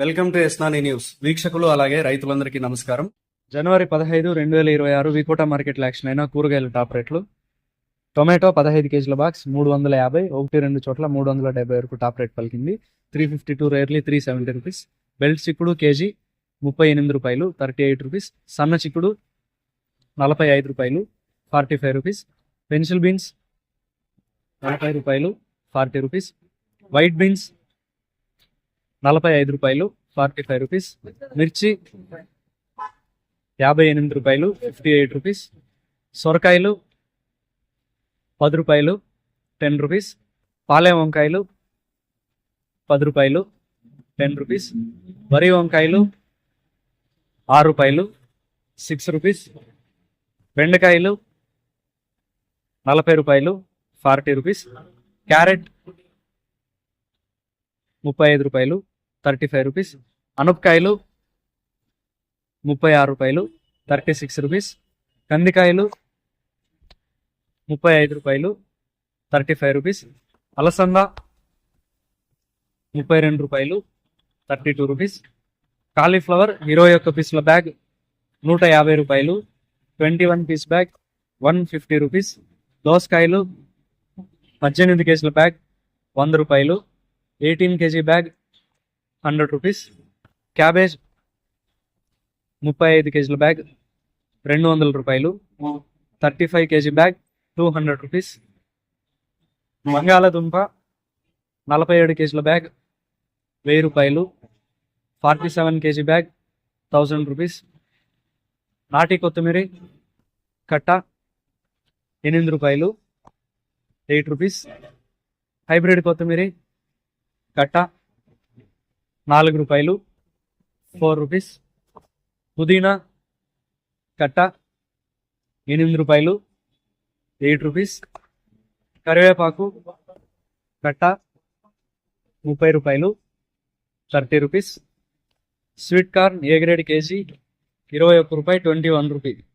Welcome to ఎస్నాని news. వీక్షకులు అలాగే రైతులందరికీ నమస్కారం. జనవరి పదహైదు రెండు వేల ఇరవై ఆరు వికోట మార్కెట్ యాక్షన్ అయిన కూరగాయల టాప్ రేట్లు. టొమాటో పదహైదు కేజీల బాక్స్ మూడు వందల యాభై ఒకటి రెండు చోట్ల మూడు వందల డెబ్బై వరకు టాప్ రేట్ పలికింది. Three fifty to rarely three seventy rupees. Belt చిక్కుడు కేజీ ముప్పై ఎనిమిది రూపాయలు థర్టీ ఎయిట్ రూపీస్. సన్న చిక్కుడు నలభై ఐదు రూపాయలు forty five rupees. Pencil beans నలభై రూపాయలు ఫార్టీ రూపీస్. వైట్ బీన్స్ నలభై ఐదు రూపాయలు ఫార్టీ ఫైవ్ రూపీస్. మిర్చి యాభై ఎనిమిది రూపాయలు ఫిఫ్టీ ఎయిట్ రూపీస్. సొరకాయలు పది రూపాయలు టెన్ రూపీస్. పాలెం వంకాయలు పది రూపాయలు టెన్ రూపీస్. వరి వంకాయలు ఆరు రూపాయలు సిక్స్ రూపీస్. బెండకాయలు నలభై రూపాయలు ఫార్టీ రూపీస్. క్యారెట్ ముప్పై ఐదు రూపాయలు థర్టీ ఫైవ్ రూపీస్ అనపకాయలు ముప్పై ఆరు రూపాయలు థర్టీ సిక్స్ రూపీస్ కందికాయలు ముప్పై ఐదు రూపాయలు థర్టీ ఫైవ్ రూపీస్ అలసంద ముప్పై రెండు రూపాయలు థర్టీ టూ రూపీస్ కాలీఫ్లవర్ ఇరవై ఒక్క పీసుల బ్యాగ్ నూట యాభై రూపాయలు twenty one piece bag one fifty rupees దోసకాయలు పద్దెనిమిది కేజీల బ్యాగ్ వంద రూపాయలు eighteen KG bag hundred rupees. Cabbage ముప్పై ఐదు కేజీల బ్యాగ్ రెండు వందల రూపాయలు. Thirty five KG bag two hundred rupees. బంగాళదుంప నలభై ఏడు కేజీల బ్యాగ్ వెయ్యి రూపాయలు. Forty seven KG bag thousand rupees. నాటి కొత్తిమీర కట్ట ఎనిమిది రూపాయలు ఎయిట్ రూపీస్. హైబ్రిడ్ కొత్తిమీర కట్ట నాలుగు రూపాయలు ఫోర్ రూపీస్. పుదీనా కట్ట ఎనిమిది రూపాయలు ఎయిట్ రూపీస్. కరివేపాకు కట్ట ముప్పై రూపాయలు thirty rupees. Sweet corn A grade KG ఇరవై ఒక్క రూపాయి ట్వంటీ వన్ రూపీ.